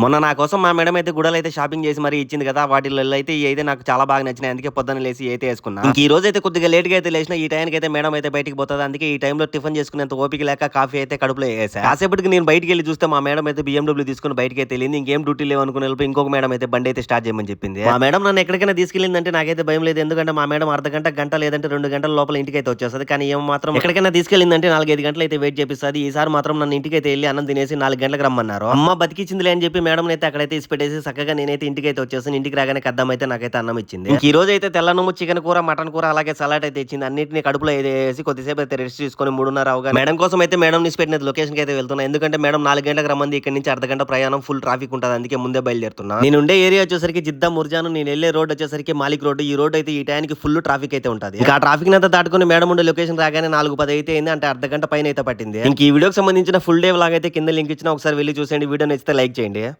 మొన్న నా కోసం మా మేడం అయితే గుడలు అయితే షాపింగ్ చేసి మరి ఇచ్చింది కదా వాటిలో అయితే ఈ అయితే నాకు చాలా బాగా నచ్చినాయి అందుకే పొద్దున్న లేసి అయితే వేసుకున్నా. ఈ రోజు అయితే కొద్దిగా లేట్గా అయితే లేచిన ఈ టైంకి అయితే మేడం అయితే బయటికి పోతుంది అందుకే ఈ టైంలో టిఫిన్ చేసుకునేంత ఓపిక లేక కాఫీ అయితే కడుపులో వేసా కాసేపటికి నేను బయటికి వెళ్ళి చూస్తే మా మేడం అయితే బిఎండబ్ల్యూ తీసుకుని బయటికి అయితే వెళ్ళింది ఇంకేం డ్యూటీ లేవు అనుకుని వెళ్ళి ఇంకొక మేడం అయితే బండి అయితే స్టార్ట్ చేయమని చెప్పింది. మా మేడం నన్ను ఎక్కడికైనా తీసుకెళ్ళిందంటే నాకైతే భయం లేదు ఎందుకంటే మా మేడం అర్ధ గంట గంట లేదంటే రెండు గంటల లోపల ఇంటికి అయితే వచ్చేస్తుంది. కానీ ఏం మాత్రం ఎక్కడికైనా తీసుకెళ్ళిందంటే నాలుగైదు గంటలు అయితే వెయిట్ చేపిస్తుంది ఈసారి మాత్రం నన్ను ఇంటికి అయితే వెళ్ళి అన్నం తినేసి నాలుగు గంటలకు రమ్మన్నారు. అమ్మ బతికిచ్చిందిలే అని చెప్పి మేడం అయితే అక్కడైతే ఇసి పెట్టేసి చక్కగా నేనైతే ఇంటికి అయితే వచ్చేసాను ఇంటికి రాగానే కద్దం అయితే నాకైతే అన్నం ఇచ్చింది. ఈ రోజు అయితే తెల్లనము చికెన్ కూర మటన్ కూర అలాగే సలాడ్ అయితే ఇచ్చింది. అన్నింటిని కడుపులో అయితే వేసి కొద్దిసేపు అయితే రెస్ట్ తీసుకొని మూడున్నర అవగా మేడం కోసం అయితే మేడం నిసి పెట్టిన లొకేషన్కి అయితే వెళ్తున్నా. ఎందుకంటే మేడం నాలుగు గంటలకు రమ్మంది. ఇక్కడ నుంచి అర్ధ గంట ప్రయాణం ఫుల్ ట్రాఫిక్ ఉంటుంది. అందుకే ముందే బయలుదేరుతున్నా. నేను ఉండే ఏరియా వచ్చేసరికి జిద్దా ముర్జాను నేను వెళ్ళే రోడ్ వచ్చేసరికి మాలిక్ రోడ్ ఈ రోడ్ అయితే ఈ టైంకి ఫుల్ ట్రాఫిక్ అయితే ఉంటుంది. ఇంకా ఆ ట్రాఫిక్ అంతా దాటుకుని మేడం ఉండే లొకేషన్ రాగానే నాలుగు పది అయితే అయింది. అంటే అర్ధ గంట పైన అయితే పట్టింది. ఇంక ఈ వీడియోకి సంబంధించిన ఫుల్ డే లాగా అయితే కింద లింక్ ఇచ్చిన. ఒకసారి వెళ్ళి చూసేయండి. వీడియో నచ్చితే లైక్ చేయండి.